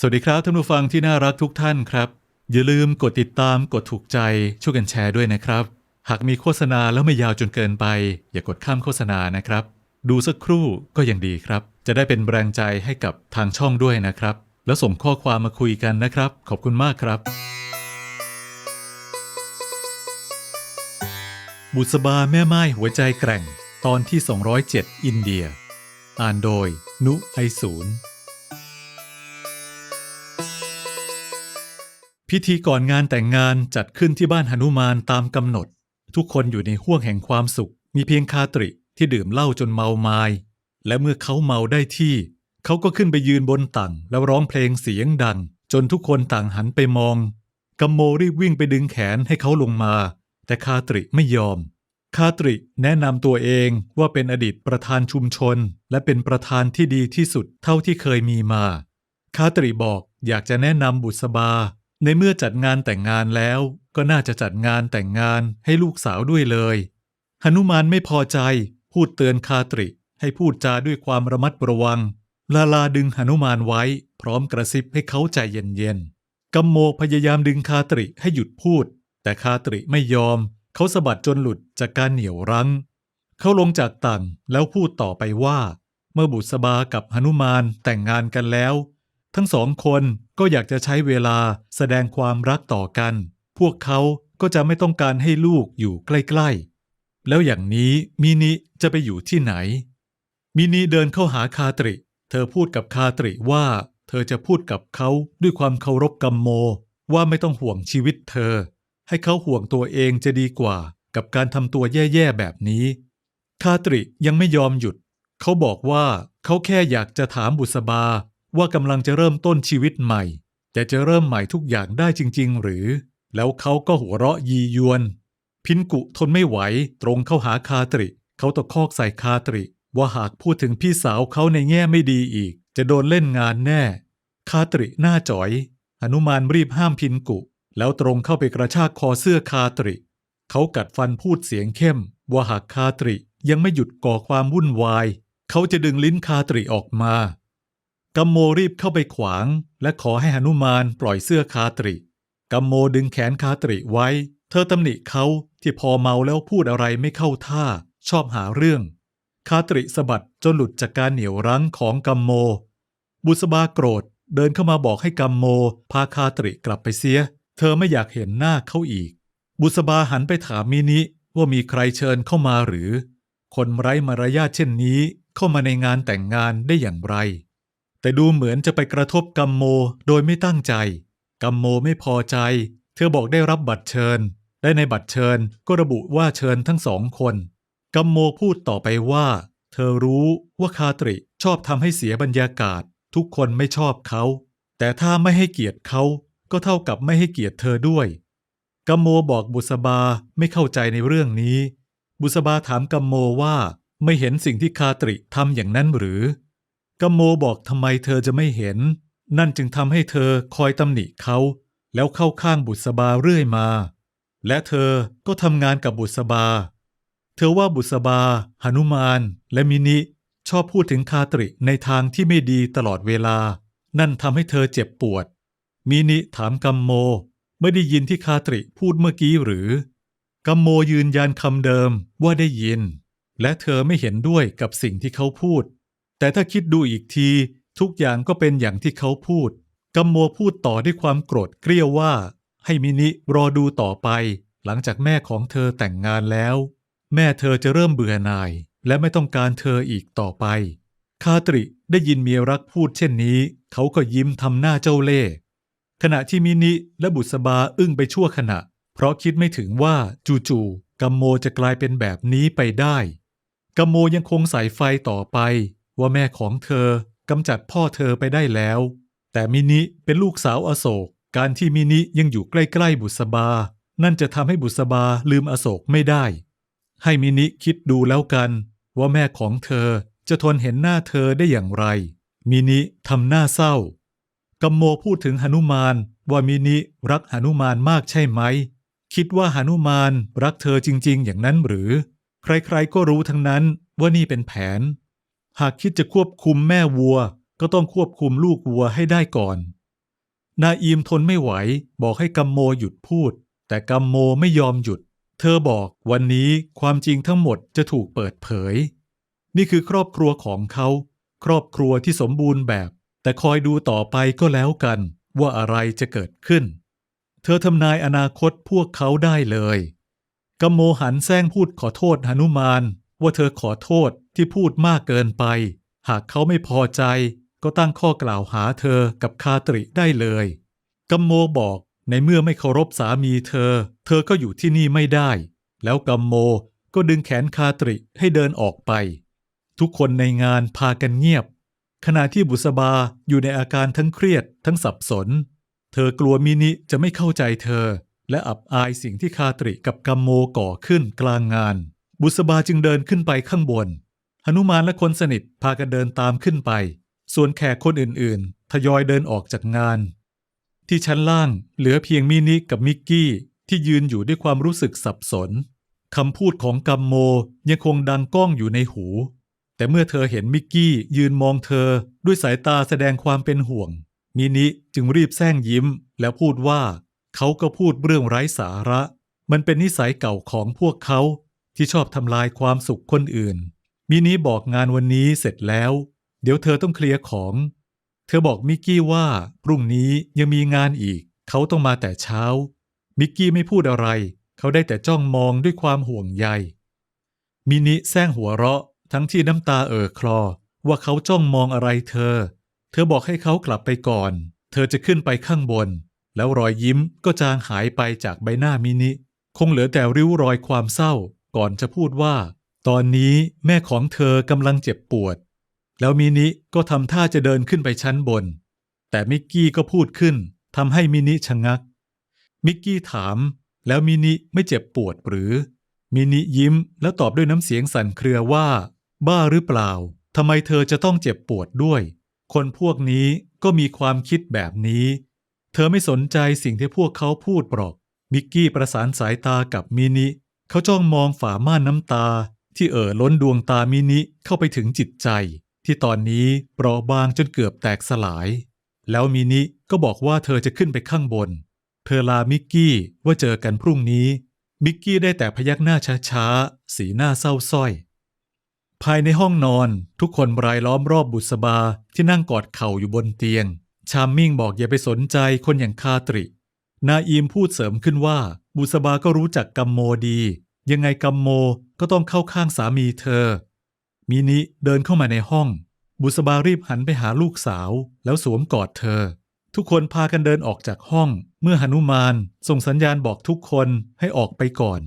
สวัสดีครับท่านผู้ฟังที่น่ารักทุกท่านครับ อย่าลืมกดติดตามกดถูกใจช่วยกันแชร์ด้วยนะครับ หากมีโฆษณาแล้วไม่ยาวจนเกินไป อย่ากดข้ามโฆษณานะครับ ดูสักครู่ก็ยังดีครับ จะได้เป็นแรงใจให้กับทางช่องด้วยนะครับ แล้วส่งข้อความมาคุยกันนะครับ ขอบคุณมากครับ บุษบาแม่ไม้หัวใจแกร่ง ตอนที่ 207 อินเดีย อ่านโดย นุไอศูนย์ พิธีก่อนงานแต่งงานจัดขึ้นที่บ้านหนุมานตามกำหนด ทุกคนอยู่ในห้วงแห่งความสุข มีเพียงคาตริที่ดื่มเหล้าจนเมาไมา้และเมื่อเขาเมาได้ที่ เขาก็ขึ้นไปยืนบนตั่งแล้วร้องเพลงเสียงดัง จนทุกคนต่างหันไปมองกัมโมรีบวิ่งไปดึงแขนให้เขาลงมา แต่คาตริไม่ยอม คาตริแนะนำตัวเองว่าเป็นอดีตประธานชุมชน และเป็นประธานที่ดีที่สุดเท่าที่เคยมีมา คาตริบอกอยากจะแนะนำบุษบา ในเมื่อจัดงานแต่งงานแล้วก็น่าจะจัดงานแต่งงานให้ลูกสาวด้วยเลยหนุมานไม่พอใจ พูดเตือนคาตริให้พูดจาด้วยความระมัดระวัง ลาลาดึงหนุมานไว้ พร้อมกระซิบให้เขาใจเย็นๆกัมโมพยายามดึงคาตริให้หยุดพูด แต่คาตริไม่ยอม เขาสะบัดจนหลุดจากการเหนี่ยวรั้ง เขาลงจากตังแล้วพูดต่อไปว่า เมื่อบุษบากับหนุมานแต่งงานกันแล้ว ทั้งสองคน ก็อยากจะใช้เวลาแสดงความรักต่อกัน พวกเขาก็จะไม่ต้องการให้ลูกอยู่ใกล้ๆ แล้วอย่างนี้มินิจะไปอยู่ที่ไหน มินิเดินเข้าหาคาตริ เธอพูดกับคาตริว่า เธอจะพูดกับเขาด้วยความเคารพกัมโม ว่าไม่ต้องห่วงชีวิตเธอ ให้เขาห่วงตัวเองจะดีกว่ากับการทำตัวแย่ๆแบบนี้ คาตริยังไม่ยอมหยุด เขาบอกว่าเขาแค่อยากจะถามบุษบา ว่ากำลังจะเริ่มต้นชีวิตใหม่ แต่จะเริ่มใหม่ทุกอย่างได้จริง ๆ หรือ แล้วเขาก็หัวเราะยียวน พินกุทนไม่ไหว ตรงเข้าหาคาตริ เขาตะคอกใส่คาตริ ว่าหากพูดถึงพี่สาวเขาในแง่ไม่ดีอีก จะโดนเล่นงานแน่ คาตริหน้าจ๋อยหนุมานรีบห้ามพินกุ แล้วตรงเข้าไปกระชากคอเสื้อคาตริ เขากัดฟันพูดเสียงเข้ม ว่าหากคาตริยังไม่หยุดก่อความวุ่นวาย เขาจะดึงลิ้นคาตริออกมา กัมโมรีบเข้าไปขวาง และขอให้หนุมานปล่อยเสื้อคาตริ กัมโมดึงแขนคาตริไว้ เธอตำหนิเขาที่พอเมาแล้วพูดอะไรไม่เข้าท่า ชอบหาเรื่อง คาตริสะบัดจนหลุดจากการเหนี่ยวรั้งของกัมโม บุษบาโกรธเดินเข้ามาบอกให้กัมโม พาคาตริกลับไปเสีย เธอไม่อยากเห็นหน้าเขาอีก บุษบาหันไปถามมินิว่ามีใครเชิญเข้ามาหรือ คนไร้มารยาทเช่นนี้เข้ามาในงานแต่งงานได้อย่างไร แต่ดูเหมือนจะไปกระทบกัมโมโดยไม่ตั้งใจ กัมโมไม่พอใจ เธอบอกได้รับบัตรเชิญ และในบัตรเชิญก็ระบุว่าเชิญทั้งสองคน กัมโมพูดต่อไปว่า เธอรู้ว่าคาตริชอบทำให้เสียบรรยากาศ ทุกคนไม่ชอบเขา แต่ถ้าไม่ให้เกียรติเขาก็เท่ากับไม่ให้เกียรติเธอด้วย กัมโมบอกบุษบาไม่เข้าใจในเรื่องนี้ บุษบาถามกัมโมว่าไม่เห็นสิ่งที่คาตริทำอย่างนั้นหรือ กัมโมบอกทำไมเธอจะไม่เห็น นั่นจึงทำให้เธอคอยตำหนิเขา แล้วเข้าข้างบุษบาเรื่อยมา และเธอก็ทำงานกับบุษบา เธอว่าบุษบาหนุมาน และมินิ ชอบพูดถึงคาตริในทางที่ไม่ดีตลอดเวลา นั่นทำให้เธอเจ็บปวด มินิถามกัมโม ไม่ได้ยินที่คาตริพูดเมื่อกี้หรือ กัมโมยืนยันคำเดิมว่าได้ยิน และเธอไม่เห็นด้วยกับสิ่งที่เขาพูด แต่ถ้าคิดดูอีกที ทุกอย่างก็เป็นอย่างที่เขาพูดกัมโมพูดต่อด้วยความโกรธเกรี้ยวว่า ให้มินิรอดูต่อไป หลังจากแม่ของเธอแต่งงานแล้ว แม่เธอจะเริ่มเบื่อหน่าย และไม่ต้องการเธออีกต่อไป คาตริได้ยินเมียรักพูดเช่นนี้ เขาก็ยิ้มทำหน้าเจ้าเล่ห์ขณะที่มินิและบุษบาอึ้งไปชั่วขณะ เพราะคิดไม่ถึงว่าจู่ๆกัมโมจะกลายเป็นแบบนี้ไปได้กัมโมยังคงใส่ไฟต่อไป ว่าแม่ของเธอกำจัดพ่อเธอไปได้แล้ว แต่มินิเป็นลูกสาวอโศก การที่มินิยังอยู่ใกล้ๆบุษบา นั่นจะทำให้บุษบาลืมอโศกไม่ได้ ให้มินิคิดดูแล้วกัน ว่าแม่ของเธอจะทนเห็นหน้าเธอได้อย่างไร มินิทำหน้าเศร้ากัมโมพูดถึงหนุมานว่ามินิรักหนุมานมากใช่ไหม คิดว่าหนุมานรักเธอจริง ๆ อย่างนั้นหรือ ใครๆก็รู้ทั้งนั้นว่านี่เป็นแผน หากคิดจะควบคุมแม่วัว ก็ต้องควบคุมลูกวัวให้ได้ก่อน นาอีมทนไม่ไหว บอกให้กัมโมหยุดพูด แต่กัมโมไม่ยอมหยุด เธอบอกวันนี้ความจริงทั้งหมดจะถูกเปิดเผย นี่คือครอบครัวของเขา ครอบครัวที่สมบูรณ์แบบ แต่คอยดูต่อไปก็แล้วกัน ว่าอะไรจะเกิดขึ้น เธอทำนายอนาคตพวกเขาได้เลยกัมโมหันแซงพูดขอโทษหนุมาน ว่าเธอขอโทษที่พูดมากเกินไป หากเขาไม่พอใจก็ตั้งข้อกล่าวหาเธอกับคาตริได้เลยกัมโมบอกในเมื่อไม่เคารพสามีเธอ เธอก็อยู่ที่นี่ไม่ได้ แล้วกัมโมก็ดึงแขนคาตริให้เดินออกไป ทุกคนในงานพากันเงียบ ขณะที่บุษบาอยู่ในอาการทั้งเครียดทั้งสับสน เธอกลัวมินิจะไม่เข้าใจเธอ และอับอายสิ่งที่คาตริกับกัมโมก่อขึ้นกลางงาน บุษบาจึงเดินขึ้นไปข้างบน หนุมานและคนสนิทพากันเดินตามขึ้นไป ส่วนแขกคนอื่นๆ ทยอยเดินออกจากงาน ที่ชั้นล่างเหลือเพียงมินิกับมิกกี้ที่ยืนอยู่ด้วยความรู้สึกสับสนคำพูดของกัมโมยังคงดังก้องอยู่ในหู แต่เมื่อเธอเห็นมิกกี้ยืนมองเธอด้วยสายตาแสดงความเป็นห่วง มินิจึงรีบแซงยิ้ม แล้วพูดว่า เขาก็พูดเรื่องไร้สาระ มันเป็นนิสัยเก่าของพวกเขา ที่ชอบทำลายความสุขคนอื่น มินิบอกงานวันนี้เสร็จแล้ว เดี๋ยวเธอต้องเคลียร์ของ เธอบอกมิกกี้ว่าพรุ่งนี้ยังมีงานอีก เขาต้องมาแต่เช้า มิกกี้ไม่พูดอะไร เขาได้แต่จ้องมองด้วยความห่วงใย มินิแซงหัวเราะทั้งที่น้ำตาเอ่อคลอ ว่าเขาจ้องมองอะไรเธอ เธอบอกให้เขากลับไปก่อน เธอจะขึ้นไปข้างบน แล้วรอยยิ้มก็จางหายไปจากใบหน้ามินิ คงเหลือแต่ริ้วรอยความเศร้า ก่อนจะพูดว่า ตอนนี้แม่ของเธอกำลังเจ็บปวด แล้วมินิก็ทำท่าจะเดินขึ้นไปชั้นบน แต่มิกกี้ก็พูดขึ้นทำให้มินิชะงัก มิกกี้ถาม แล้วมินิไม่เจ็บปวดหรือ มินิยิ้มแล้วตอบด้วยน้ำเสียงสั่นเครือว่า บ้าหรือเปล่าทำไมเธอจะต้องเจ็บปวดด้วย คนพวกนี้ก็มีความคิดแบบนี้ เธอไม่สนใจสิ่งที่พวกเขาพูดหรอก มิกกี้ประสานสายตากับมินิ เขาจ้องมองฝาม่านน้ำตาที่เอ่อล้นดวงตามินิเข้าไปถึงจิตใจ ที่ตอนนี้เปราะบางจนเกือบแตกสลาย แล้วมินิก็บอกว่าเธอจะขึ้นไปข้างบน เธอลามิกกี้ว่าเจอกันพรุ่งนี้ มิกกี้ได้แต่พยักหน้าช้าๆ สีหน้าเศร้าส้อย ภายในห้องนอนทุกคนรายล้อมรอบบุษบาที่นั่งกอดเข่าอยู่บนเตียง ชามมิ่งบอกอย่าไปสนใจคนอย่างคาตริ นาอีมพูดเสริมขึ้นว่า บุษบาก็รู้จักกัมโมดี ยังไงกัมโมก็ต้องเข้าข้างสามีเธอ มินิเดินเข้ามาในห้อง บุษบารีบหันไปหาลูกสาว แล้วสวมกอดเธอ ทุกคนพากันเดินออกจากห้อง เมื่อหนุมานส่งสัญญาณบอกทุกคนให้ออกไปก่อน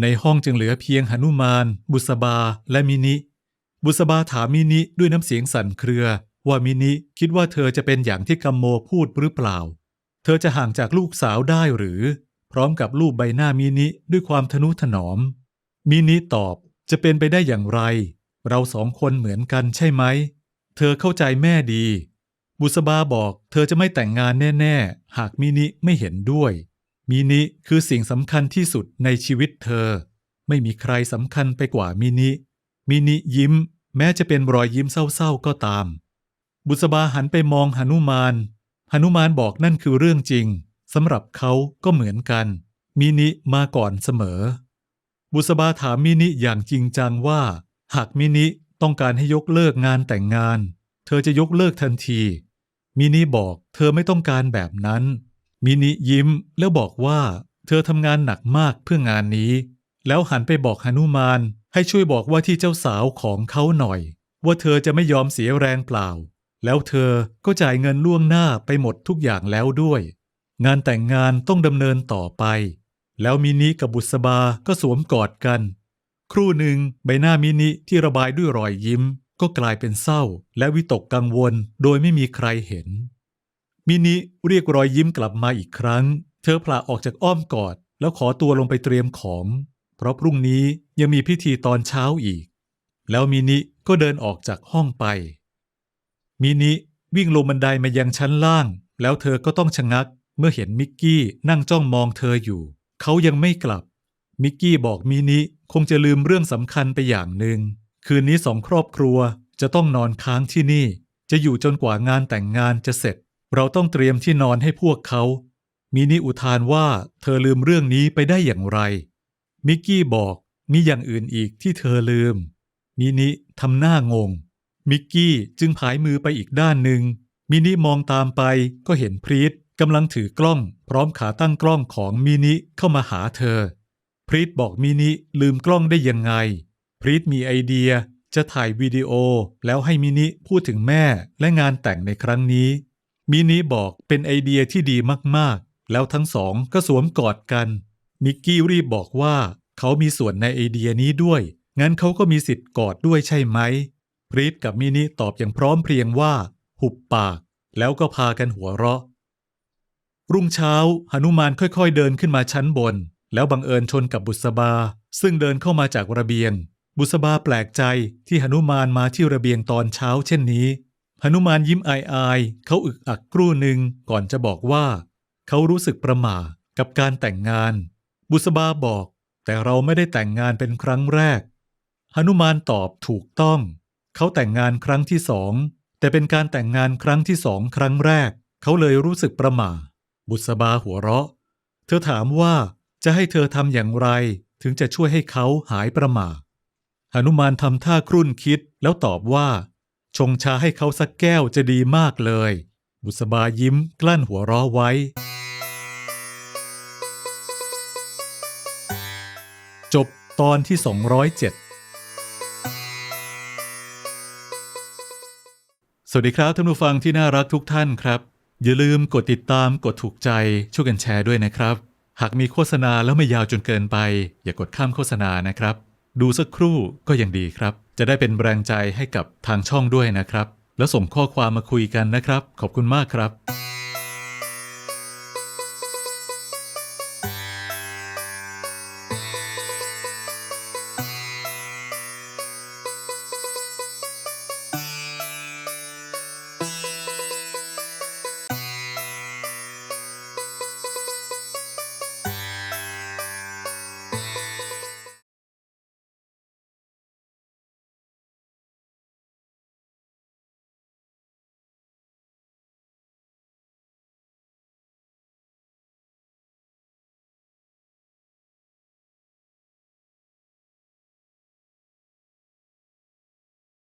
ในห้องจึงเหลือเพียงหนุมาน บุษบาและมินิ บุษบาถามมินิด้วยน้ำเสียงสั่นเครือ ว่ามินิคิดว่าเธอจะเป็นอย่างที่กัมโมพูดหรือเปล่า เธอจะห่างจากลูกสาวได้หรือ ร้อมกับรูปใบหน้ามินิด้วยความทนุถนอม มินิตอบจะเป็นไปได้อย่างไร เราสองคนเหมือนกันใช่ไหม เธอเข้าใจแม่ดี บุษบาบอกเธอจะไม่แต่งงานแน่ ๆ หากมินิไม่เห็นด้วย มินิคือสิ่งสำคัญที่สุดในชีวิตเธอ ไม่มีใครสำคัญไปกว่ามินิ มินิยิ้ม แม้จะเป็นรอยยิ้มเศร้าๆก็ตาม บุษบาหันไปมองหนุมานหนุมานบอกนั่นคือเรื่องจริง สำหรับเขาก็เหมือนกัน มินิมาก่อนเสมอ บุษบาถามมินิอย่างจริงจังว่า หากมินิต้องการให้ยกเลิกงานแต่งงาน เธอจะยกเลิกทันที มินิบอกเธอไม่ต้องการแบบนั้น มินิยิ้มแล้วบอกว่า เธอทำงานหนักมากเพื่องานนี้ แล้วหันไปบอกหนุมานให้ช่วยบอกว่าที่เจ้าสาวของเขาหน่อย ว่าเธอจะไม่ยอมเสียแรงเปล่า แล้วเธอก็จ่ายเงินล่วงหน้าไปหมดทุกอย่างแล้วด้วย งานแต่งงานต้องดำเนินต่อไป แล้วมินิกับบุษบาก็สวมกอดกัน ครู่หนึ่งใบหน้ามินิที่ระบายด้วยรอยยิ้ม ก็กลายเป็นเศร้า และวิตกกังวลโดยไม่มีใครเห็น มินิเรียกรอยยิ้มกลับมาอีกครั้ง เธอผละออกจากอ้อมกอด แล้วขอตัวลงไปเตรียมของ เพราะพรุ่งนี้ยังมีพิธีตอนเช้าอีก แล้วมินิก็เดินออกจากห้องไปมินิวิ่งลงบันไดมายังชั้นล่าง แล้วเธอก็ต้องชะงัก เมื่อเห็นมิกกี้นั่งจ้องมองเธออยู่ เขายังไม่กลับ มิกกี้บอกมินิคงจะลืมเรื่องสำคัญไปอย่างหนึ่ง คืนนี้สองครอบครัวจะต้องนอนค้างที่นี่ จะอยู่จนกว่างานแต่งงานจะเสร็จ เราต้องเตรียมที่นอนให้พวกเขามินิอุทานว่าเธอลืมเรื่องนี้ไปได้อย่างไร มิกกี้บอกมีอย่างอื่นอีกที่เธอลืม มินิทำหน้างง มิกกี้จึงผายมือไปอีกด้านหนึ่ง มินิมองตามไปก็เห็นพรีต กำลังถือกล้องพร้อมขาตั้งกล้องของมินิเข้ามาหาเธอ พรีตบอกมินิลืมกล้องได้ยังไง พรีตมีไอเดียจะถ่ายวิดีโอแล้วให้มินิพูดถึงแม่และงานแต่งในครั้งนี้ มินิบอกเป็นไอเดียที่ดีมากๆ แล้วทั้งสองก็สวมกอดกัน มิกกี้รีบบอกว่าเขามีส่วนในไอเดียนี้ด้วย งั้นเขาก็มีสิทธิ์กอดด้วยใช่ไหม พรีตกับมินิตอบอย่างพร้อมเพรียงว่า หุบปาก แล้วก็พากันหัวเราะ รุ่งเช้าหนุมานค่อยๆเดินขึ้นมาชั้นบน แล้วบังเอิญชนกับบุษบา ซึ่งเดินเข้ามาจากระเบียง บุษบาแปลกใจที่หนุมานมาที่ระเบียงตอนเช้าเช่นนี้หนุมานยิ้มอายๆเขาอึกอักครู่หนึ่งก่อนจะบอกว่า เขารู้สึกประหม่ากับการแต่งงาน บุษบาบอก แต่เราไม่ได้แต่งงานเป็นครั้งแรกหนุมานตอบถูกต้อง เขาแต่งงานครั้งที่สองแต่เป็นการแต่งงานครั้งที่สองครั้งแรก เขาเลยรู้สึกประหม่า บุษบาหัวเราะ เธอถามว่าจะให้เธอทำอย่างไร ถึงจะช่วยให้เขาหายประมาหนุมานทำท่าครุ่นคิดแล้วตอบว่า ชงชาให้เขาสักแก้วจะดีมากเลย บุษบายิ้มกลั้นหัวเราะไว้ จบตอนที่ 207สวัสดีครับท่านผู้ฟังที่น่ารักทุกท่านครับ อย่าลืมกดติดตามกดถูกใจช่วยกันแชร์ด้วยนะครับ หากมีโฆษณาแล้วไม่ยาวจนเกินไป อย่ากดข้ามโฆษณานะครับ ดูสักครู่ก็ยังดีครับ จะได้เป็นแรงใจให้กับทางช่องด้วยนะครับ แล้วส่งข้อความมาคุยกันนะครับ ขอบคุณมากครับ